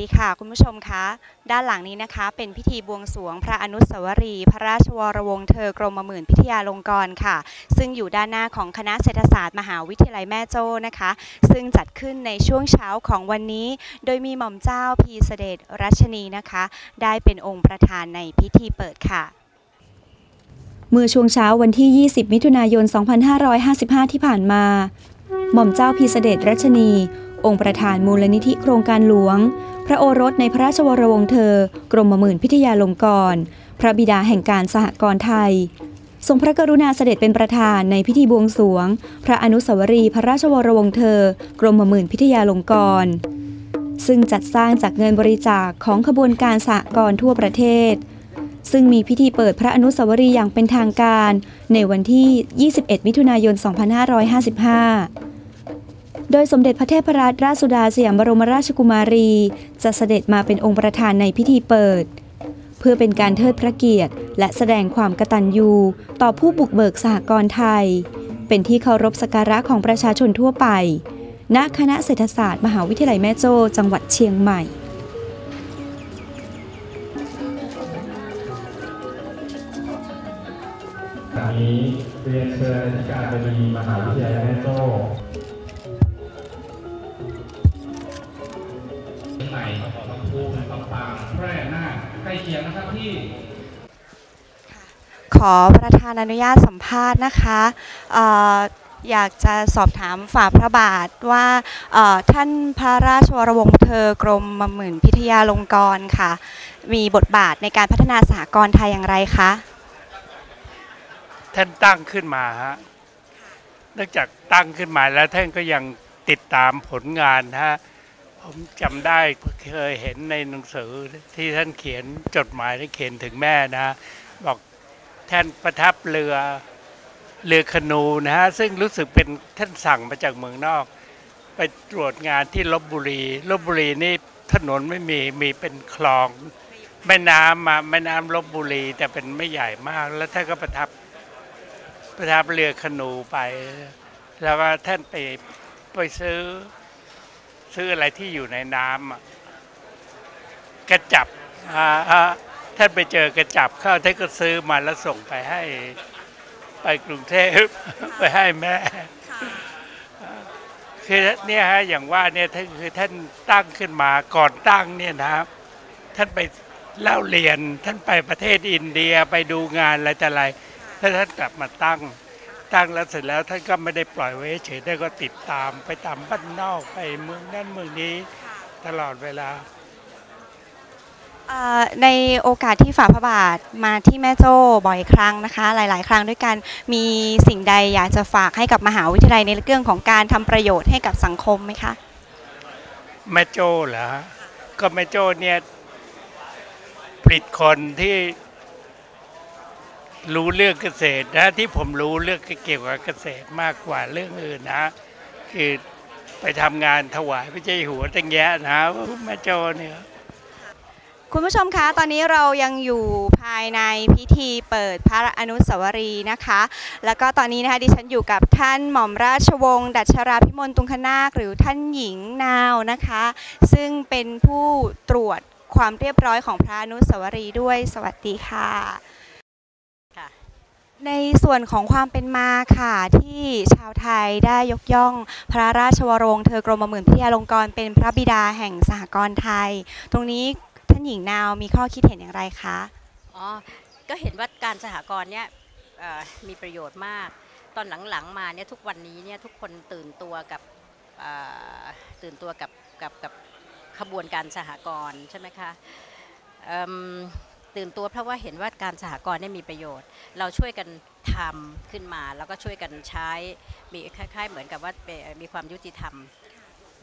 ดีค่ะ คุณผู้ชมคะ ด้านหลังนี้นะคะ เป็นพิธีบวงสรวงพระอนุสาวรีย์พระราชวรวงศ์เธอกรมหมื่นพิทยาลงกรณ์ค่ะ ซึ่งอยู่ด้านหน้าของคณะเศรษฐศาสตร์มหาวิทยาลัยแม่โจ้นะคะ ซึ่งจัดขึ้นในช่วงเช้าของวันนี้ โดยมีหม่อมเจ้าพีเสด็จรัชนีนะคะ ได้เป็นองค์ประธานในพิธีเปิดค่ะเมื่อช่วงเช้าวันที่ 20 มิถุนายน 2555 ที่ผ่านมา หม่อมเจ้าพีเสด็จรัชนี องค์ประธานมูลนิธิโครงการหลวง พระโอรสในพระราชวรวงศ์เธอ กรมหมื่นพิทยาลงกรณ์พระบิดาแห่งการสหกรณ์ไทยทรงพระกรุณาเสด็จเป็นประธานในพิธีบวงสวง พระอนุสาวรีย์พระราชวรวงศ์เธอ กรมหมื่นพิทยาลงกรณ์ซึ่งจัดสร้างจากเงินบริจาคของขบวนการสหกรณ์ทั่วประเทศ ซึ่งมีพิธีเปิดพระอนุสาวรีย์อย่างเป็นทางการ ในวันที่ 21 มิถุนายน 2555 โดยสมเด็จพระเทพรัตนราชสุดาสยามบรมราชกุมารี จะเสด็จมาเป็นองค์ประธานในพิธีเปิด เพื่อเป็นการเทิดพระเกียรติ และแสดงความกตัญญูต่อผู้บุกเบิกสหกรณ์ไทย เป็นที่เคารพสักการะของประชาชนทั่วไป ณ คณะเศรษฐศาสตร์ มหาวิทยาลัยแม่โจ้จังหวัดเชียงใหม่ครั้งนี้เรียนเชิญอธิการบดีมหาวิทยาลัยแม่โจ้ ล้เคียงนะครับที่ขอประธานอนุญาตสัมภาษณ์นะคะเอ่ออยากจะสอบถามฝ่าพระบาทว่าเอ่อท่านพระราชวรวงศ์เธอกรมหมื่นพิทยาลงกรณ์ค่ะ มีบทบาทในการพัฒนาสหกรณ์ไทยอย่างไรคะท่านตั้งขึ้นมาฮะเนื่องจากตั้งขึ้นมาแล้วท่านก็ยังติดตามผลงานฮะ ผมจำได้เคยเห็นในหนังสือที่ท่านเขียนจดหมายที่เขียนถึงแม่นะบอกท่านประทับเรือเรือคนูนะฮะซึ่งรู้สึกเป็นท่านสั่งมาจากเมืองนอก ไปตรวจงานที่ลบบุรีลบบุรีนี่ถนนไม่มีมีเป็นคลองแม่น้ำมาแม่น้ำลบบุรีแต่เป็นไม่ใหญ่มาก แล้วท่านก็ประทับประทับเรือคนูไป แล้วก็ท่านไปไปซื้อ ซื้ออะไรที่อยู่ในน้ำอะกระจับอ่าฮะท่านไปเจอกระจับเข้าท่านก็ซื้อมาแล้วส่งไปให้ไปกรุงเทพไปให้แม่คือเนี่ยฮะอย่างว่าเนี่ยท่านคือท่านตั้งขึ้นมาก่อนตั้งเนี่ยนะครับ ท่านไปเล่าเรียนท่านไปประเทศอินเดียไปดูงานอะไรแต่อะไรแล้วท่านกลับมาตั้ง ตั้งแล้วเสร็จแล้วท่านก็ไม่ได้ปล่อยไว้เฉยท่านก็ติดตามไปตามบ้านนอกไปเมืองนั้นเมืองนี้ตลอดเวลาเอ่อในโอกาสที่ฝ่าพระบาทมาที่แม่โจ้บ่อยครั้งนะคะ หลาย ๆ ครั้งด้วยกันมีสิ่งใดอยากจะฝากให้กับมหาวิทยาลัยในเรื่องของการทำประโยชน์ให้กับสังคมไหมคะแม่โจ้เหรอฮะก็แม่โจ้เนี่ยผลิตคนที่ รู้เรื่องเกษตรนะที่ผมรู้เรื่องเกี่ยวกับเกษตรมากกว่าเรื่องอื่นนะคือไปทำงานถวายพระเจ้าหัวตั้งแยะนะแม่โจ้เนี่ยคุณผู้ชมคะ ตอนนี้เรายังอยู่ภายในพิธีเปิดพระอนุสาวรีย์นะคะ แล้วก็ตอนนี้นะคะดิฉันอยู่กับท่านหม่อมราชวงศ์ดัชราพิมลตุงคนาคหรือท่านหญิงนาวนะคะ ซึ่งเป็นผู้ตรวจความเรียบร้อยของพระอนุสาวรีย์ด้วยสวัสดีค่ะ ในส่วนของความเป็นมาค่ะ ที่ชาวไทยได้ยกย่องพระราชวรวงเธอกรมหมื่นพิทยาลงกรเป็นพระบิดาแห่งสหกรณ์ไทย ตรงนี้ท่านหญิงนาวมีข้อคิดเห็นอย่างไรคะอ๋อก็เห็นว่าการสหกรณ์เนี่ยมีประโยชน์มาก ตอนหลังๆมาเนี่ยทุกวันนี้เนี่ยทุกคนตื่นตัวกับตื่นตัวกับกับกับขบวนการสหกรณ์ใช่ไหมคะ ตื่นตัวเพราะว่าเห็นว่าการสหกรณ์เนี่ยมีประโยชน์ เราช่วยกันทำขึ้นมา แล้วก็ช่วยกันใช้มีคล้าย ๆ เหมือนกับว่ามีความยุติธรรม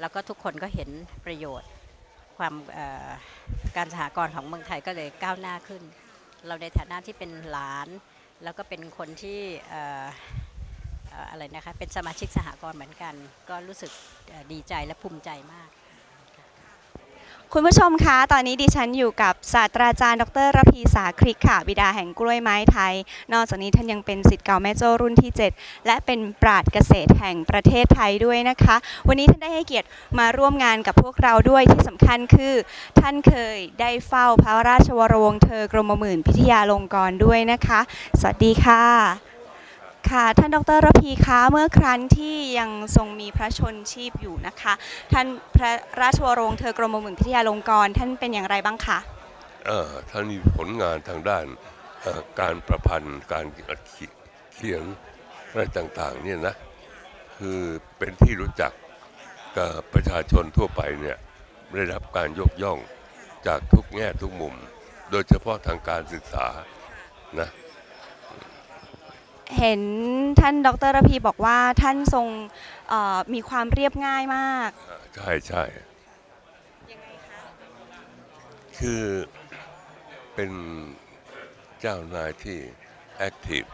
แล้วก็ทุกคนก็เห็นประโยชน์ ความการสหกรณ์ของเมืองไทยก็เลยก้าวหน้าขึ้น เราในฐานะที่เป็นหลาน แล้วก็เป็นคนที่อะไรนะคะเป็นสมาชิกสหกรณ์เหมือนกัน ก็รู้สึกดีใจและภูมิใจมาก คุณผู้ชมคะ ตอนนี้ดิฉันอยู่กับศาสตราจารย์ ดรระพีสาคริกค่ะ บิดาแห่งกล้วยไม้ไทย นอกจากนี้ท่านยังเป็นสิทธิ์เก่าแม่โจ้รุ่นที่ 7 และเป็นปราดเกษตรแห่งประเทศไทยด้วยนะคะ วันนี้ท่านได้ให้เกียรติมาร่วมงานกับพวกเราด้วยที่สำคัญคือ ท่านเคยได้เฝ้าพระราชวรวงศ์เธอกรมหมื่นพิทยาลงกรณ์ด้วยนะคะ สวัสดีค่ะ ค่ะท่านดรระพีคะเมื่อครั้นที่ยังทรงมีพระชนชีพอยู่นะคะ ท่านพระราชวรงศ์เธอกรมหมื่นพิทยาลงกรณ์ท่านเป็นอย่างไรบ้างคะเออท่านมีผลงานทางด้านการประพันธ์การเขียนอะไรต่างๆเนี่ยนะคือเป็นที่รู้จักกับประชาชนทั่วไปเนี่ยได้รับการยกย่องจากทุกแง่ทุกมุม โดยเฉพาะทางการศึกษานะ เห็นท่านดรระพีบอกว่าท่านทรงเอ่อมีความเรียบง่ายมาก ใช่ใช่คือเป็นเจ้านายที่แอคทีฟ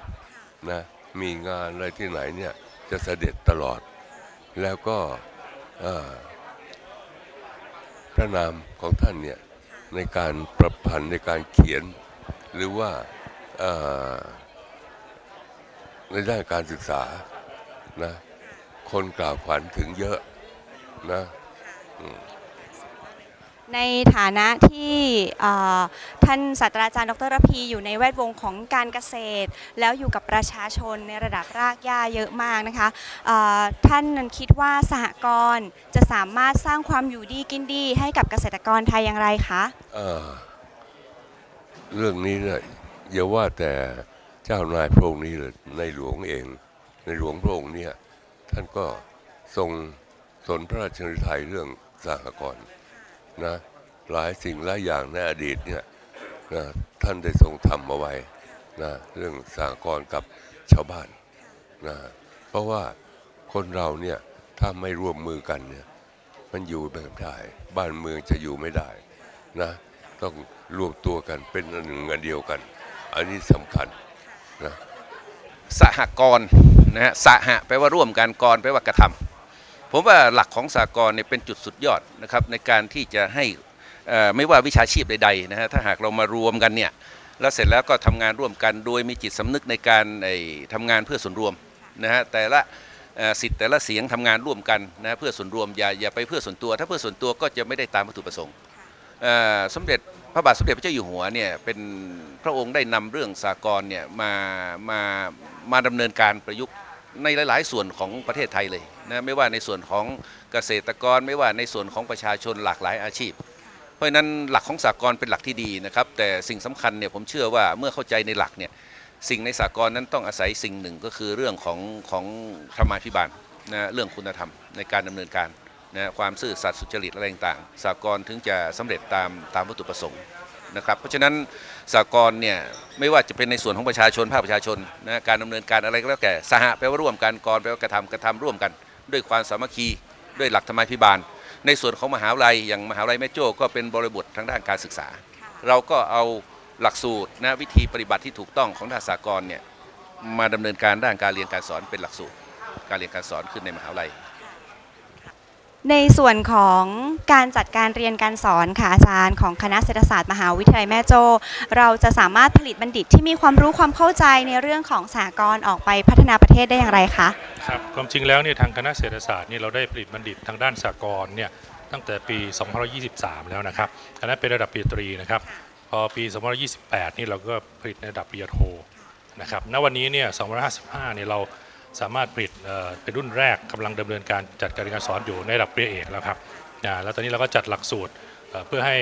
นะ มีงานอะไรที่ไหนเนี่ยจะเสด็จตลอด แล้วก็เอ่อพระนามของท่านเนี่ยในการประพันธ์ในการเขียนหรือว่าเอ่อ ในด้านการศึกษานะคนกล่าวขวัญถึงเยอะนะในฐานะที่เอ่อท่านศาสตราจารย์ดรระพีอยู่ในแวดวงของการเกษตร แล้วอยู่กับประชาชนในระดับรากหญ้าเยอะมากนะคะเอ่อท่านนั้นคิดว่าสหกรณ์จะสามารถสร้างความอยู่ดีกินดีให้กับเกษตรกรไทยอย่างไรคะเอ่อเรื่องนี้เนี่ยอย่าว่าแต่ เจ้านายพระองค์นี้เลยในหลวงเอง ในหลวงพระองค์เนี่ยท่านก็ทรงสนพระราชฤทัยเรื่องสหกรณ์นะหลายสิ่งหลายอย่างในอดีตเนี่ยนะท่านได้ทรงทำเอาไว้นะเรื่องสหกรณ์กับชาวบ้านนะเพราะว่าคนเราเนี่ยถ้าไม่ร่วมมือกันเนี่ยมันอยู่แบบได้บ้านเมืองจะอยู่ไม่ได้นะต้องรวมตัวกันเป็นอันหนึ่งอันเดียวกัน อันนี้สำคัญ สหกรณ์นะฮะสหะแปลว่าร่วมกันกรแปลว่ากระทำผมว่าหลักของสหกรณ์เนี่ยเป็นจุดสุดยอดนะครับในการที่จะให้เอ่อไม่ว่าวิชาชีพใดๆนะฮะถ้าหากเรามารวมกันเนี่ยแล้วเสร็จแล้วก็ทำงานร่วมกันโดยมีจิตสำนึกในการไอ้ทำงานเพื่อส่วนรวมนะฮะแต่ละเอ่อสิทธิ์แต่ละเสียงทำงานร่วมกันนะเพื่อส่วนรวมอย่าอย่าไปเพื่อส่วนตัว ถ้าเพื่อส่วนตัวก็จะไม่ได้ตามวัตถุประสงค์เอ่อสมเด็จ พระบาทสมเด็จพระเจ้าอยู่หัวเนี่ยเป็นพระองค์ได้นำเรื่องสากลเนี่ยมามามาดำเนินการประยุกต์ในหลาย ๆ ส่วนของประเทศไทยเลยนะไม่ว่าในส่วนของเกษตรกรไม่ว่าในส่วนของประชาชนหลากหลายอาชีพ เพราะฉะนั้นหลักของสากลเป็นหลักที่ดีนะครับ แต่สิ่งสำคัญเนี่ยผมเชื่อว่าเมื่อเข้าใจในหลักเนี่ยสิ่งในสากลนั้นต้องอาศัยสิ่งหนึ่งก็คือเรื่องของของธรรมาภิบาลนะเรื่องคุณธรรมในการดำเนินการ นะความซื่อสัตย์สุจริตอะไรต่างๆสากลถึงจะสำเร็จตามตามวัตถุประสงค์นะครับเพราะฉะนั้นสากลเนี่ยไม่ว่าจะเป็นในส่วนของประชาชนภาคประชาชนนะการดำเนินการอะไรก็แล้วแต่สหะแปลว่าร่วมกันกรแปลว่ากระทำกระทำร่วมกัน ด้วยความสามัคคีด้วยหลักธรรมาภิบาล ในส่วนของมหาวิทยาลัยอย่างมหาวิทยาลัยแม่โจ้ก็เป็นบริบททางด้านการศึกษา เราก็เอาหลักสูตรนะวิธีปฏิบัติที่ถูกต้องของทางสากลเนี่ยมาดำเนินการด้านการเรียนการสอนเป็นหลักสูตร การเรียนการสอนขึ้นในมหาวิทยาลัย ในส่วนของการจัดการเรียนการสอนค่ะอาจารย์ของคณะเศรษฐศาสตร์มหาวิทยาลัยแม่โจ้เราจะสามารถผลิตบัณฑิตที่มีความรู้ความเข้าใจในเรื่องของสหกรณ์ออกไปพัฒนาประเทศได้อย่างไรคะครับความจริงแล้วเนี่ยทางคณะเศรษฐศาสตร์นี่เราได้ผลิตบัณฑิตทางด้านสากลเนี่ยตั้งแต่ปี 2523 แล้วนะครับคณะเป็นระดับปริญญาตรีนะครับพอปี2528 นี่เราก็ผลิตในระดับปริญญาโทนะครับณวันนี้เนี่ย 2555 เนี่ยเรา สามารถผลิตเอ่อเป็นรุ่นแรกกำลังดำเนินการจัดการเรียนการสอนอยู่ในระดับปริญญาเอกแล้วครับอ่าแล้วตอนนี้เราก็จัดหลักสูตรเอ่อเพื่อให้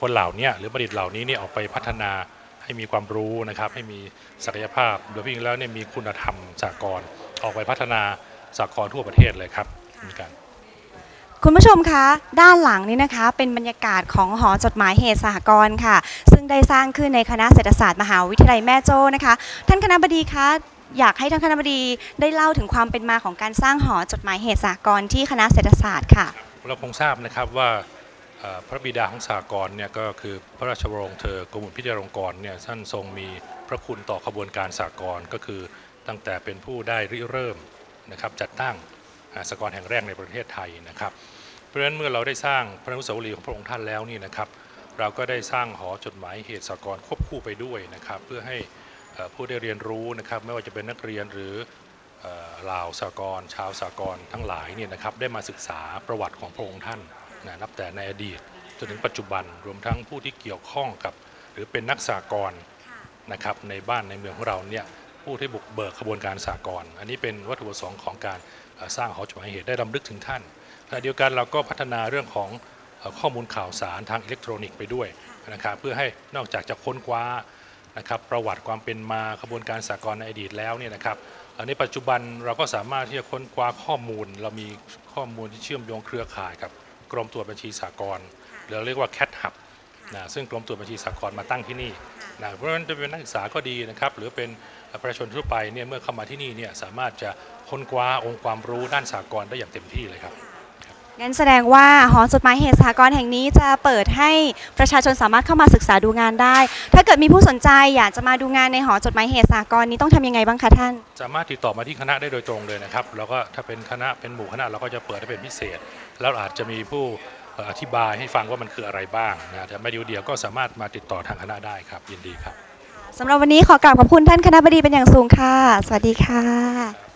คนเหล่านี้หรือบัณฑิตเหล่านี้เนี่ยออกไปพัฒนาให้มีความรู้นะครับ ให้มีศักยภาพโดยยิ่งแล้วเนี่ยมีคุณธรรมสากลออกไปพัฒนาสากลทั่วประเทศเลยครับมีการคุณผู้ชมคะด้านหลังนี้นะคะเป็นบรรยากาศของหอจดหมายเหตุสหกรณ์ค่ะ ซึ่งได้สร้างขึ้นในคณะเศรษฐศาสตร์มหาวิทยาลัยแม่โจ้นะคะ ท่านคณะบดีคะ อยากให้ท่านคณะบดีได้เล่าถึงความเป็นมาของการสร้างหอจดหมายเหตุสหกรณ์ที่คณะเศรษฐศาสตร์ค่ะ เราคงทราบนะครับว่าพระบิดาของสากลเนี่ยก็คือพระราชวรงศ์เธอกรมพิทยาลงกรเนี่ยท่านทรงมีพระคุณต่อขบวนการสากลก็คือตั้งแต่เป็นผู้ได้ริเริ่มนะครับจัดตั้งสากลแห่งแรกในประเทศไทยนะครับ เพราะฉะนั้นเมื่อเราได้สร้างพระนุสาวรีของพระองค์ท่านแล้วนี่นะครับ เราก็ได้สร้างหอจดหมายเหตุสากรณ์ควบคู่ไปด้วยนะครับ เพื่อให้ ผู้ได้เรียนรู้นะครับไม่ว่าจะเป็นนักเรียนหรือเหล่าสากรชาวสากรทั้งหลายเนี่ยนะครับได้มาศึกษาประวัติของพระองค์ท่านนะนับแต่ในอดีตจนถึงปัจจุบันรวมทั้งผู้ที่เกี่ยวข้องกับ หรือเป็นนักสากลนะครับในบ้านในเมืองของเราเนี่ยผู้ที่บุกเบิกขบวนการสากลอันนี้เป็นวัตถุประสงค์ของการสร้างหอจดหมายเหตุได้รำลึกถึงท่านขณะเดียวกันเราก็พัฒนาเรื่องของข้อมูลข่าวสารทางอิเล็กทรอนิกส์ไปด้วยนะครับเพื่อให้นอกจากจะค้นคว้า นะครับประวัติความเป็นมาขบวนการสากลในอดีตแล้วเนี่ยนะครับอันนี้ปัจจุบันเราก็สามารถที่จะค้นคว้าข้อมูล เรามีข้อมูลที่เชื่อมโยงเครือข่ายกับกรมตรวจบัญชีสากลหรือเรียกว่า CAT Hub นะซึ่งกรมตรวจบัญชีสากลมาตั้งที่นี่นะเพราะฉะนั้นจะเป็นนักศึกษาก็ดีนะครับหรือเป็นประชาชนทั่วไปเนี่ยเมื่อเข้ามาที่นี่เนี่ยสามารถจะค้นคว้าองค์ความรู้ด้านสากลได้อย่างเต็มที่เลยครับ งั้นแสดงว่าหอจดหมายเหตุสหกรณ์แห่งนี้จะเปิดให้ประชาชนสามารถเข้ามาศึกษาดูงานได้ ถ้าเกิดมีผู้สนใจอยากจะมาดูงานในหอจดหมายเหตุสหกรณ์นี้ต้องทำยังไงบ้างคะท่าน สามารถติดต่อมาที่คณะได้โดยตรงเลยนะครับ แล้วก็ถ้าเป็นคณะเป็นหมู่คณะเราก็จะเปิดให้เป็นพิเศษ แล้วอาจจะมีผู้อธิบายให้ฟังว่ามันคืออะไรบ้างนะแต่ไม่เดียวเดียวก็สามารถมาติดต่อทางคณะได้ครับ ยินดีครับสำหรับวันนี้ขอกราบขอบคุณท่านคณะบดีเป็นอย่างสูงค่ะ สวัสดีค่ะ